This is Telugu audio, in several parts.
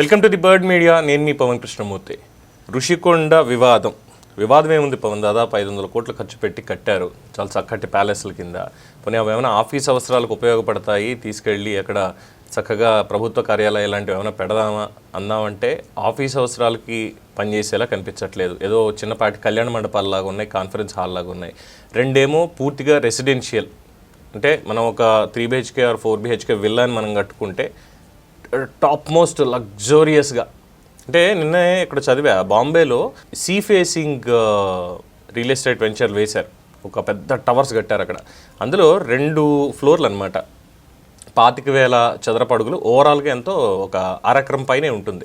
Welcome to the bird media. నేను మీ పవన్ కృష్ణమూర్తి. ఋషికొండ వివాదం. వివాదం ఏముంది పవన్? దాదాపు ఐదు వందల కోట్లు ఖర్చు పెట్టి కట్టారు. చాలా చక్కటి ప్యాలెస్ల కింద. పోనీ అవి ఏమైనా ఆఫీస్ అవసరాలకు ఉపయోగపడతాయి? తీసుకెళ్ళి అక్కడ చక్కగా ప్రభుత్వ కార్యాలయం లాంటివి ఏమైనా పెడదామా అందామంటే ఆఫీస్ అవసరాలకి పనిచేసేలా కనిపించట్లేదు. ఏదో చిన్నపాటి కళ్యాణ మండపాల్లాగా ఉన్నాయి కాన్ఫరెన్స్ హాల్ లాగా ఉన్నాయి. రెండేమో పూర్తిగా రెసిడెన్షియల్. అంటే మనం ఒక three BHK or four BHK villa అని మనం కట్టుకుంటే టాప్ మోస్ట్ లగ్జోరియస్గా అంటే నిన్నే ఇక్కడ చదివా బాంబేలో సీ ఫేసింగ్ రియల్ ఎస్టేట్ వెంచర్లు వేశారు. ఒక పెద్ద టవర్స్ కట్టారు అక్కడ. అందులో రెండు ఫ్లోర్లు అనమాట పాతిక వేల చదరపు అడుగులు ఓవరాల్గా ఎంతో ఒక అరెకరం పైనే ఉంటుంది.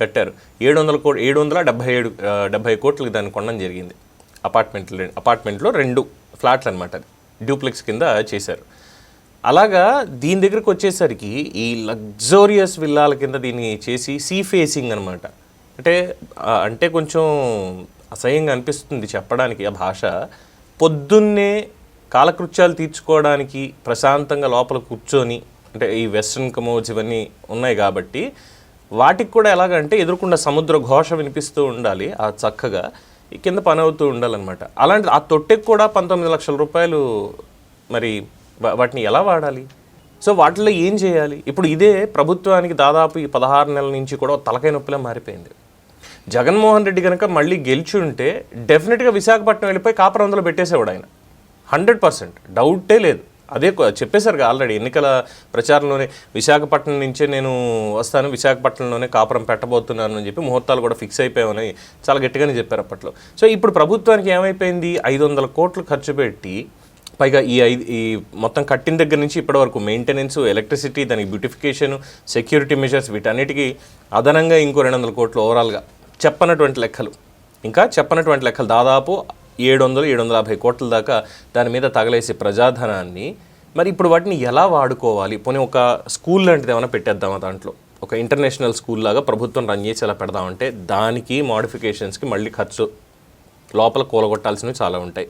కట్టారు. ఏడు వందల కో ఏడు వందల డెబ్బై ఏడు డెబ్బై కోట్లకి దాన్ని కొనడం జరిగింది. అపార్ట్మెంట్లు అపార్ట్మెంట్లో రెండు ఫ్లాట్లు అనమాట అది. డ్యూప్లెక్స్ కింద చేశారు. అలాగా దీని దగ్గరకు వచ్చేసరికి ఈ లగ్జోరియస్ విల్లాల కింద దీన్ని చేసి సీ ఫేసింగ్ అనమాట అంటే అంటే కొంచెం అసహ్యంగా అనిపిస్తుంది చెప్పడానికి ఆ భాష. పొద్దున్నే కాలకృత్యాలు తీర్చుకోవడానికి ప్రశాంతంగా లోపల కూర్చొని అంటే ఈ వెస్ట్రన్ కమోజ్ ఇవన్నీ ఉన్నాయి కాబట్టి వాటికి కూడా ఎలాగంటే ఎదురుకుండా సముద్ర ఘోష వినిపిస్తూ ఉండాలి ఆ చక్కగా ఈ కింద పని అవుతూ ఉండాలన్నమాట. అలాంటి ఆ తొట్టెకి కూడా పంతొమ్మిది లక్షల రూపాయలు మరి వాటిని ఎలా వాడాలి? సో వాటిలో ఏం చేయాలి? ఇప్పుడు ఇదే ప్రభుత్వానికి దాదాపు ఈ పదహారు నెలల నుంచి కూడా తలకాయ నొప్పిలా మారిపోయింది. జగన్మోహన్ రెడ్డి కనుక మళ్ళీ గెలిచి ఉంటే డెఫినెట్గా విశాఖపట్నం వెళ్ళిపోయి కాపురందులో పెట్టేసేవాడు ఆయన. Hundred percent. డౌటే లేదు. అదే కొ- చెప్పేశారు ఆల్రెడీ ఎన్నికల ప్రచారంలోనే విశాఖపట్నం నుంచే నేను వస్తాను విశాఖపట్నంలోనే కాపురం పెట్టబోతున్నాను అని చెప్పి ముహూర్తాలు కూడా ఫిక్స్ అయిపోయామని చాలా గట్టిగానే చెప్పారు అప్పట్లో. సో ఇప్పుడు ప్రభుత్వానికి ఏమైపోయింది? ఐదు వందల కోట్లు ఖర్చు పెట్టి పైగా ఈ ఐదు ఈ మొత్తం కట్టిన దగ్గర నుంచి ఇప్పటి వరకు మెయింటెనెన్స్ ఎలక్ట్రిసిటీ దానికి బ్యూటిఫికేషన్ సెక్యూరిటీ మెజర్స్ వీటన్నిటికీ అదనంగా ఇంకో రెండు వందల కోట్లు ఓవరాల్గా చెప్పనటువంటి లెక్కలు. ఇంకా చెప్పనటువంటి లెక్కలు దాదాపు ఏడు వందలు ఏడు వందల యాభై కోట్ల దాకా దాని మీద తగలేసే ప్రజాధనాన్ని మరి ఇప్పుడు వాటిని ఎలా వాడుకోవాలి? పోనీ ఒక స్కూల్ లాంటిది ఏమైనా పెట్టేద్దామా దాంట్లో? ఒక ఇంటర్నేషనల్ స్కూల్ లాగా ప్రభుత్వం రన్ చేసి ఎలా పెడదామంటే దానికి మోడిఫికేషన్స్కి మళ్ళీ ఖర్చు లోపల కూలగొట్టాల్సినవి చాలా ఉంటాయి.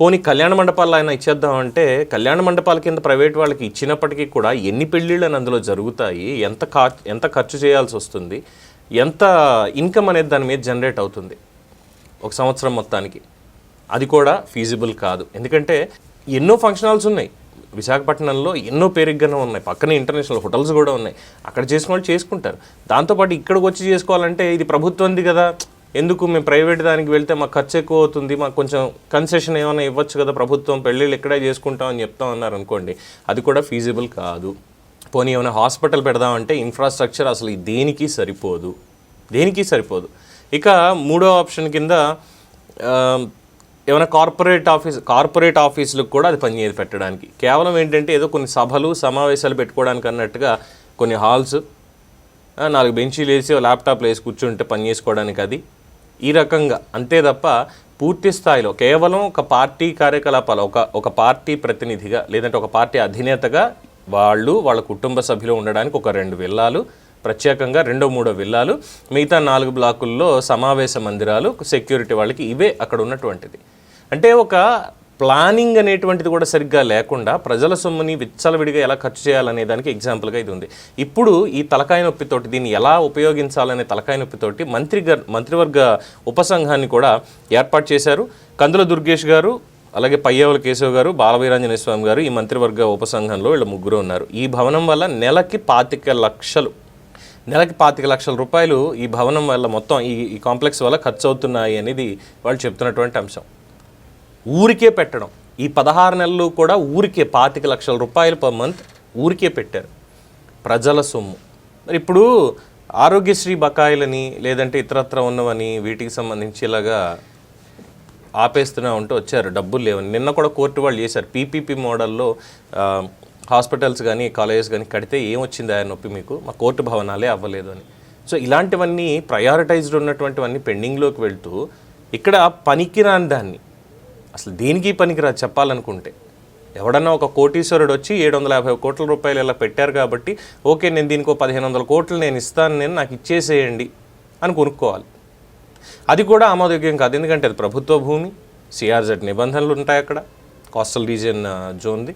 పోనీ కళ్యాణ మండపాలు ఆయన ఇచ్చేద్దామంటే కళ్యాణ మండపాల కింద ప్రైవేట్ వాళ్ళకి ఇచ్చినప్పటికీ కూడా ఎన్ని పెళ్ళిళ్ళు అని అందులో జరుగుతాయి ఎంత ఖర్చు ఎంత ఖర్చు చేయాల్సి వస్తుంది ఎంత ఇన్కమ్ అనేది దాని మీద జనరేట్ అవుతుంది ఒక సంవత్సరం మొత్తానికి. అది కూడా ఫీజిబుల్ కాదు. ఎందుకంటే ఎన్నో ఫంక్షన్ హాల్స్ ఉన్నాయి. విశాఖపట్నంలో ఎన్నో పేరుగ్గానే ఉన్నాయి. పక్కనే ఇంటర్నేషనల్ హోటల్స్ కూడా ఉన్నాయి. అక్కడ చేసుకున్న వాళ్ళు చేసుకుంటారు. దాంతోపాటు ఇక్కడికి వచ్చి చేసుకోవాలంటే ఇది ప్రభుత్వంది కదా. ఎందుకు మేము ప్రైవేట్ దానికి వెళ్తే మాకు ఖర్చు ఎక్కువ అవుతుంది మాకు కొంచెం కన్సెషన్ ఏమైనా ఇవ్వచ్చు కదా ప్రభుత్వం పెళ్ళిళ్ళు ఇక్కడే చేసుకుంటాం అని చెప్తా అన్నారు అనుకోండి అది కూడా ఫీజిబుల్ కాదు. పోనీ ఏమైనా హాస్పిటల్ పెడదామంటే ఇన్ఫ్రాస్ట్రక్చర్ అసలు దేనికి సరిపోదు? దేనికి సరిపోదు? ఇక మూడో ఆప్షన్ కింద ఏమైనా కార్పొరేట్ ఆఫీస్ కార్పొరేట్ ఆఫీసులకు కూడా అది పనిచేయదు పెట్టడానికి. కేవలం ఏంటంటే ఏదో కొన్ని సభలు సమావేశాలు పెట్టుకోవడానికి అన్నట్టుగా కొన్ని హాల్స్ నాలుగు బెంచీలు వేసి ల్యాప్టాప్లు వేసి కూర్చుంటే పని చేసుకోవడానికి అది ఈ రకంగా. అంతే తప్ప పూర్తి స్థాయిలో కేవలం ఒక పార్టీ కార్యకలాపాలు ఒక ఒక పార్టీ ప్రతినిధిగా లేదంటే ఒక పార్టీ అధినేతగా వాళ్ళు వాళ్ళ కుటుంబ సభ్యులు ఉండడానికి ఒక రెండు విల్లాలు ప్రత్యేకంగా రెండో మూడో విల్లాలు మిగతా నాలుగు బ్లాకుల్లో సమావేశ మందిరాలు సెక్యూరిటీ వాళ్ళకి ఇవే అక్కడ ఉన్నటువంటిది. అంటే ఒక ప్లానింగ్ అనేటువంటిది కూడా సరిగ్గా లేకుండా ప్రజల సొమ్ముని విచ్చలవిడిగా ఎలా ఖర్చు చేయాలనే దానికి ఎగ్జాంపుల్గా ఇది ఉంది. ఇప్పుడు ఈ తలకాయ నొప్పితోటి దీన్ని ఎలా ఉపయోగించాలనే తలకాయ నొప్పితోటి మంత్రి మంత్రివర్గ ఉపసంఘాన్ని కూడా ఏర్పాటు చేశారు. కందుల దుర్గేష్ గారు అలాగే పయ్యవల కేశవ్ గారు బాలవీరాంజనేయ స్వామి గారు ఈ మంత్రివర్గ ఉపసంఘంలో వీళ్ళు ముగ్గురు ఉన్నారు. ఈ భవనం వల్ల నెలకి పాతిక లక్షలు నెలకి పాతిక లక్షల రూపాయలు ఈ భవనం వల్ల మొత్తం ఈ ఈ కాంప్లెక్స్ వల్ల ఖర్చు అవుతున్నాయి అనేది వాళ్ళు చెప్తున్నటువంటి అంశం. ఊరికే పెట్టడం. ఈ పదహారు నెలలు కూడా ఊరికే పాతిక లక్షల రూపాయలు పర్ మంత్ ఊరికే పెట్టారు. ప్రజల సొమ్ము. మరి ఇప్పుడు ఆరోగ్యశ్రీ బకాయిలని లేదంటే ఇతరత్ర ఉన్నవని వీటికి సంబంధించి ఇలాగా ఆపేస్తూనే ఉంటూ వచ్చారు. డబ్బులు లేవని. నిన్న కూడా కోర్టు వాళ్ళు చేశారు. పీపీపీ మోడల్లో హాస్పిటల్స్ కానీ కాలేజెస్ కానీ కడితే ఏం ఆయన నొప్పి మీకు? మా కోర్టు భవనాలే అవ్వలేదు అని. సో ఇలాంటివన్నీ ప్రయారిటైజ్డ్ ఉన్నటువంటివన్నీ పెండింగ్లోకి వెళ్తూ ఇక్కడ పనికిరాని దాన్ని అసలు దేనికి పనికిరాదు చెప్పాలనుకుంటే? ఎవడన్నా ఒక కోటీశ్వరుడు వచ్చి ఏడు వందల యాభై కోట్ల రూపాయలు ఇలా పెట్టారు కాబట్టి ఓకే నేను దీనికి పదిహేను వందల కోట్లు నేను ఇస్తాను నేను నాకు ఇచ్చేసేయండి అని కొనుక్కోవాలి. అది కూడా ఆమోదయోగ్యం కాదు. ఎందుకంటే అది ప్రభుత్వ భూమి సిఆర్జెడ్ నిబంధనలు ఉంటాయి అక్కడ కోస్టల్ రీజియన్ జోన్ది.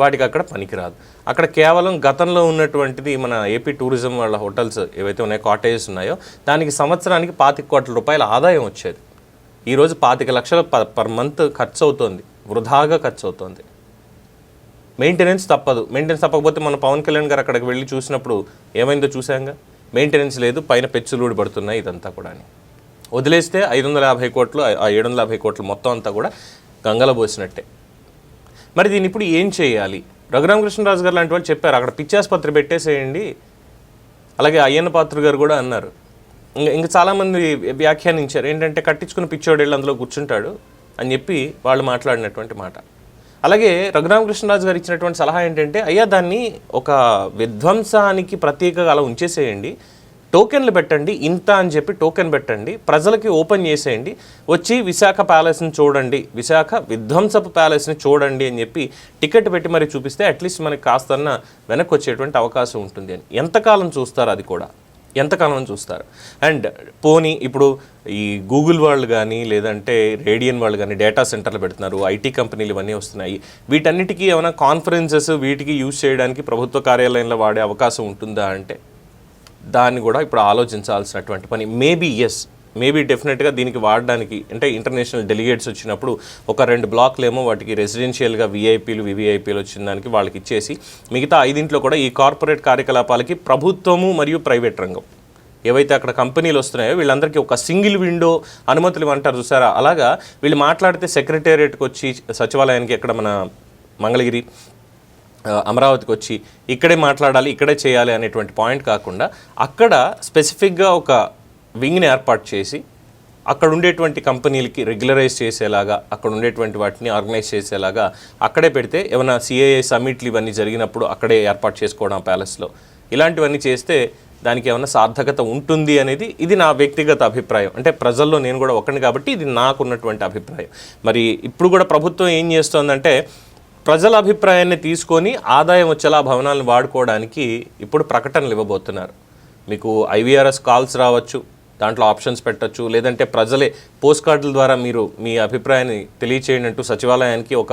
వాటికి అక్కడ పనికిరాదు. అక్కడ కేవలం గతంలో ఉన్నటువంటిది మన ఏపీ టూరిజం వాళ్ళ హోటల్స్ ఏవైతే ఉన్నాయో కాటేజెస్ ఉన్నాయో దానికి సంవత్సరానికి పాతిక కోట్ల రూపాయల ఆదాయం వచ్చేది. ఈరోజు పాతిక లక్షల ప- పర్ మంత్ ఖర్చు అవుతోంది వృధాగా ఖర్చు అవుతోంది మెయింటెనెన్స్ తప్పదు. మెయింటెనెన్స్ తప్పకపోతే మన పవన్ కళ్యాణ్ గారు అక్కడికి వెళ్ళి చూసినప్పుడు ఏమైందో చూసాంగా మెయింటెనెన్స్ లేదు పైన పెచ్చులూడి పడుతున్నాయి ఇదంతా కూడా అని వదిలేస్తే ఐదు వందల యాభై కోట్లు ఆ ఏడు వందల యాభై కోట్లు మొత్తం అంతా కూడా గంగలో పోసినట్టే. మరి దీన్ని ఇప్పుడు ఏం చేయాలి? రఘురామకృష్ణరాజు గారు లాంటి వాళ్ళు చెప్పారు. అక్కడ పిచ్చాసుపత్రి పెట్టేసేయండి. అలాగే అయ్యన్న పాత్ర గారు కూడా అన్నారు. ఇంకా ఇంకా చాలామంది వ్యాఖ్యానించారు. ఏంటంటే కట్టించుకున్న పిచ్చోడు వెళ్ళి అందులో కూర్చుంటాడు అని చెప్పి వాళ్ళు మాట్లాడినటువంటి మాట. అలాగే రఘురామకృష్ణరాజు గారు ఇచ్చినటువంటి సలహా ఏంటంటే అయ్యా దాన్ని ఒక విధ్వంసానికి ప్రత్యేకగా అలా ఉంచేసేయండి. టోకెన్లు పెట్టండి ఇంత అని చెప్పి టోకెన్ పెట్టండి. ప్రజలకి ఓపెన్ చేసేయండి. వచ్చి విశాఖ ప్యాలెస్ని చూడండి. విశాఖ విధ్వంసపు ప్యాలెస్ని చూడండి అని చెప్పి టికెట్ పెట్టి మరి చూపిస్తే అట్లీస్ట్ మనకి కాస్తన్న వెనక్కి వచ్చేటువంటి అవకాశం ఉంటుంది అని. ఎంతకాలం చూస్తారు అది కూడా? ఎంతకాలం చూస్తారు. అండ్ పోనీ ఇప్పుడు ఈ గూగుల్ వాళ్ళు కానీ లేదంటే రేడియన్ వాళ్ళు కానీ డేటా సెంటర్లు పెడుతున్నారు ఐటీ కంపెనీలు ఇవన్నీ వస్తున్నాయి. వీటన్నిటికీ ఏమైనా కాన్ఫరెన్సెస్ వీటికి యూజ్ చేయడానికి ప్రభుత్వ కార్యాలయంలో వాడే అవకాశం ఉంటుందా అంటే దాన్ని కూడా ఇప్పుడు ఆలోచించాల్సినటువంటి పని. మేబీ ఎస్ మేబీ డెఫినెట్గా దీనికి వాడడానికి అంటే ఇంటర్నేషనల్ డెలిగేట్స్ వచ్చినప్పుడు ఒక రెండు బ్లాక్లు ఏమో వాటికి రెసిడెన్షియల్గా విఐపీలు వివిఐపీలు వచ్చిన దానికి వాళ్ళకి ఇచ్చేసి మిగతా ఐదింట్లో కూడా ఈ కార్పొరేట్ కార్యకలాపాలకి ప్రభుత్వము మరియు ప్రైవేట్ రంగం. ఏవైతే అక్కడ కంపెనీలు వస్తున్నాయో వీళ్ళందరికీ ఒక సింగిల్ విండో అనుమతులు అంటారు చూసారా? అలాగా వీళ్ళు మాట్లాడితే సెక్రటేరియట్కి వచ్చి సచివాలయానికి ఎక్కడ మన మంగళగిరి అమరావతికి వచ్చి ఇక్కడే మాట్లాడాలి ఇక్కడే చేయాలి అనేటువంటి పాయింట్ కాకుండా అక్కడ స్పెసిఫిక్గా ఒక వింగ్ని ఏర్పాటు చేసి అక్కడ ఉండేటువంటి కంపెనీలకి రెగ్యులరైజ్ చేసేలాగా అక్కడ ఉండేటువంటి వాటిని ఆర్గనైజ్ చేసేలాగా అక్కడే పెడితే ఏమైనా సిఏఏ సమ్మిట్లు ఇవన్నీ జరిగినప్పుడు అక్కడే ఏర్పాటు చేసుకోవడం ప్యాలెస్లో. ఇలాంటివన్నీ చేస్తే దానికి ఏమైనా సార్థకత ఉంటుంది అనేది ఇది నా వ్యక్తిగత అభిప్రాయం. అంటే ప్రజల్లో నేను కూడా ఒకరిని కాబట్టి ఇది నాకున్నటువంటి అభిప్రాయం. మరి ఇప్పుడు కూడా ప్రభుత్వం ఏం చేస్తోందంటే ప్రజల అభిప్రాయాన్ని తీసుకొని ఆదాయం వచ్చేలా భవనాలను వాడుకోవడానికి ఇప్పుడు ప్రకటనలు ఇవ్వబోతున్నారు. మీకు ఐవీఆర్ఎస్ కాల్స్ రావచ్చు దాంట్లో ఆప్షన్స్ పెట్టొచ్చు. లేదంటే ప్రజలే పోస్ట్ కార్డుల ద్వారా మీరు మీ అభిప్రాయాన్ని తెలియచేయండి అంటూ సచివాలయానికి ఒక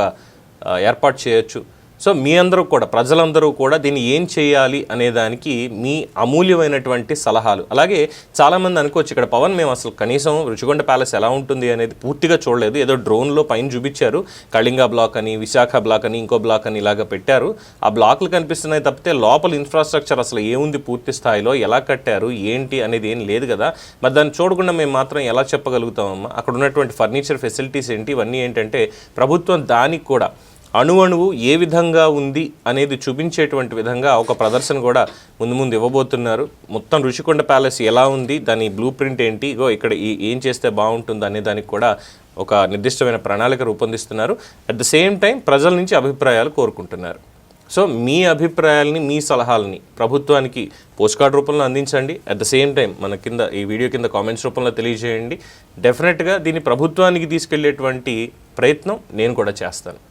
ఏర్పాటు చేయొచ్చు. సో మీ అందరూ కూడా ప్రజలందరూ కూడా దీన్ని ఏం చేయాలి అనే దానికి మీ అమూల్యమైనటువంటి సలహాలు. అలాగే చాలామంది అనుకోవచ్చు ఇక్కడ పవన్ మేము అసలు కనీసం రుచికొండ ప్యాలెస్ ఎలా ఉంటుంది అనేది పూర్తిగా చూడలేదు. ఏదో డ్రోన్లో పైన చూపించారు. కళింగ బ్లాక్ అని విశాఖ బ్లాక్ అని ఇంకో బ్లాక్ అని ఇలాగ పెట్టారు. ఆ బ్లాక్లు కనిపిస్తున్నాయి తప్పితే లోపల ఇన్ఫ్రాస్ట్రక్చర్ అసలు ఏముంది పూర్తి స్థాయిలో? ఎలా కట్టారు? ఏంటి అనేది ఏం లేదు కదా. మరి దాన్ని చూడకుండా మేము మాత్రం ఎలా చెప్పగలుగుతామమ్మా? అక్కడ ఉన్నటువంటి ఫర్నిచర్ ఫెసిలిటీస్ ఏంటి? ఇవన్నీ ఏంటంటే ప్రభుత్వం దానికి కూడా అణువణువు ఏ విధంగా ఉంది అనేది చూపించేటువంటి విధంగా ఒక ప్రదర్శన కూడా ముందు ముందు ఇవ్వబోతున్నారు. మొత్తం రుషికొండ ప్యాలెస్ ఎలా ఉంది? దాని బ్లూ ప్రింట్ ఏంటి? ఇగో ఇక్కడ ఈ- ఏం చేస్తే బాగుంటుంది అనే దానికి కూడా ఒక నిర్దిష్టమైన ప్రణాళిక రూపొందిస్తున్నారు. అట్ ద సేమ్ టైం ప్రజల నుంచి అభిప్రాయాలు కోరుకుంటున్నారు. సో మీ అభిప్రాయాలని మీ సలహాలని ప్రభుత్వానికి పోస్ట్ కార్డ్ రూపంలో అందించండి. అట్ ద సేమ్ టైం మన కింద ఈ వీడియో కింద కామెంట్స్ రూపంలో తెలియజేయండి. డెఫినెట్గా దీన్ని ప్రభుత్వానికి తీసుకెళ్ళేటువంటి ప్రయత్నం నేను కూడా చేస్తాను.